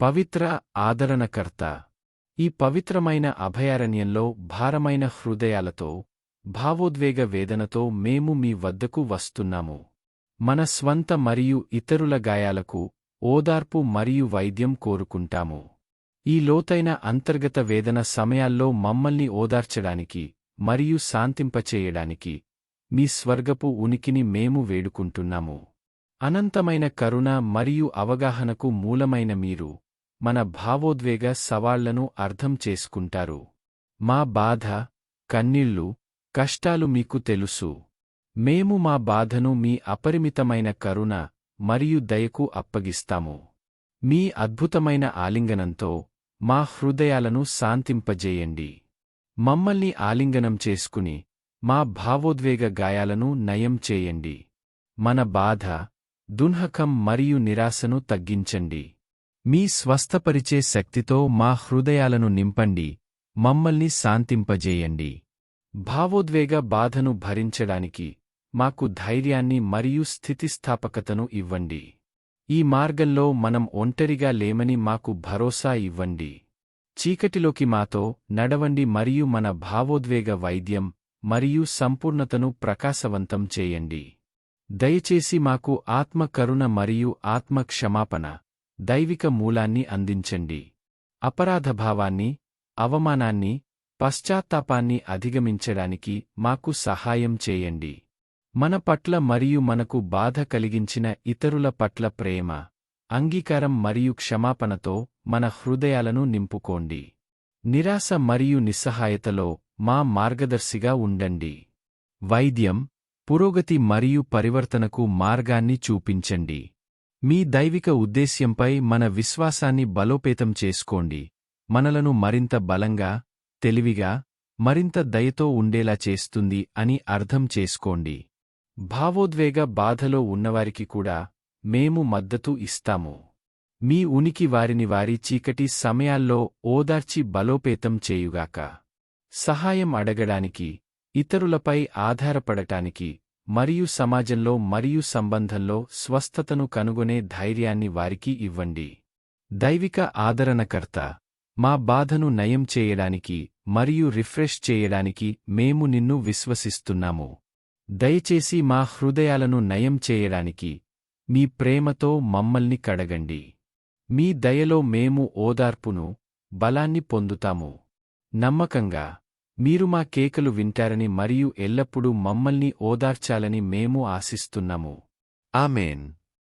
పవిత్ర ఆదరణకర్త. ఈ పవిత్రమైన అభయారణ్యంలో భారమైన హృదయాలతో భావోద్వేగ వేదనతో మేము మీ వద్దకు వస్తున్నాము. మన స్వంత మరియు ఇతరుల గాయాలకు ఓదార్పు మరియు వైద్యం కోరుకుంటాము. ఈ లోతైన అంతర్గత వేదన సమయాల్లో మమ్మల్ని ఓదార్చడానికి మరియు శాంతింపచేయడానికి మీ స్వర్గపు ఉనికిని మేము వేడుకుంటున్నాము. అనంతమైన కరుణ మరియు అవగాహనకు మూలమైన మీరు మన భావోద్వేగ సవాళ్ళను అర్థం చేసుకుంటారు. మా బాధ కన్నీళ్ళు కష్టాలు మీకు తెలుసు. మేము మా బాధను మీ అపరిమితమైన కరుణ మరియు దయకు అప్పగిస్తాము. మీ అద్భుతమైన ఆలింగనంతో మా హృదయాలను శాంతింపజేయండి. మమ్మల్ని ఆలింగనం చేసుకుని మా భావోద్వేగ గాయాలను నయం చేయండి. మన బాధ దున్హకం మరియు నిరాశను తగ్గించండి. మీ స్వస్థపరిచే శక్తితో మా హృదయాలను నింపండి మమ్మల్ని శాంతింపజేయండి. భావోద్వేగ బాధను భరించడానికి మాకు ధైర్యాన్ని మరియు స్థితిస్థాపకతను ఇవ్వండి. ఈ మార్గంలో మనం ఒంటరిగా లేమని మాకు భరోసా ఇవ్వండి. చీకటిలోకి మాతో నడవండి మరియు మన భావోద్వేగ వైద్యం మరియు సంపూర్ణతను ప్రకాశవంతం చేయండి. దయచేసి మాకు ఆత్మ కరుణ మరియు ఆత్మ క్షమాపణ దైవిక మూలాన్ని అందించండి. అపరాధభావాన్ని అవమానాన్ని పశ్చాత్తాపాన్ని అధిగమించడానికి మాకు సహాయం చేయండి. మన పట్ల మరియు మనకు బాధ కలిగించిన ఇతరుల పట్ల ప్రేమ అంగీకారం మరియు క్షమాపణతో మన హృదయాలను నింపుకోండి. నిరాశ మరియు నిస్సహాయతలో మా మార్గదర్శిగా ఉండండి. వైద్యం పురోగతి మరియు పరివర్తనకు మార్గాన్ని చూపించండి. మీ దైవిక ఉద్దేశ్యంపై మన విశ్వాసాన్ని బలోపేతం చేసుకోండి. మనలను మరింత బలంగా తెలివిగా మరింత దయతో ఉండేలా చేస్తుంది అని అర్థం చేసుకోండి. భావోద్వేగ బాధలో ఉన్నవారికి కూడా మేము మద్దతు ఇస్తాము. మీ ఉనికి వారిని వారి చీకటి సమయాల్లో ఓదార్చి బలోపేతం చేయుగాక. సహాయం అడగడానికి ఇతరులపై ఆధారపడటానికి మరియు సమాజంలో మరియు సంబంధంలో స్వస్థతను కనుగొనే ధైర్యాన్ని వారికి ఇవ్వండి. దైవిక ఆదరణకర్త మా బాధను నయం చేయడానికి మరియు రిఫ్రెష్ చేయడానికి మేము నిన్ను విశ్వసిస్తున్నాము. దయచేసి మా హృదయాలను నయం చేయడానికి మీ ప్రేమతో మమ్మల్ని కడగండి. మీ దయలో మేము ఓదార్పును బలాన్ని పొందుతాము. నమ్మకంగా మీరు మా కేకలు వింటారని మరియు ఎల్లప్పుడూ మమ్మల్ని ఓదార్చాలని మేము ఆశిస్తున్నాము. ఆమెన్.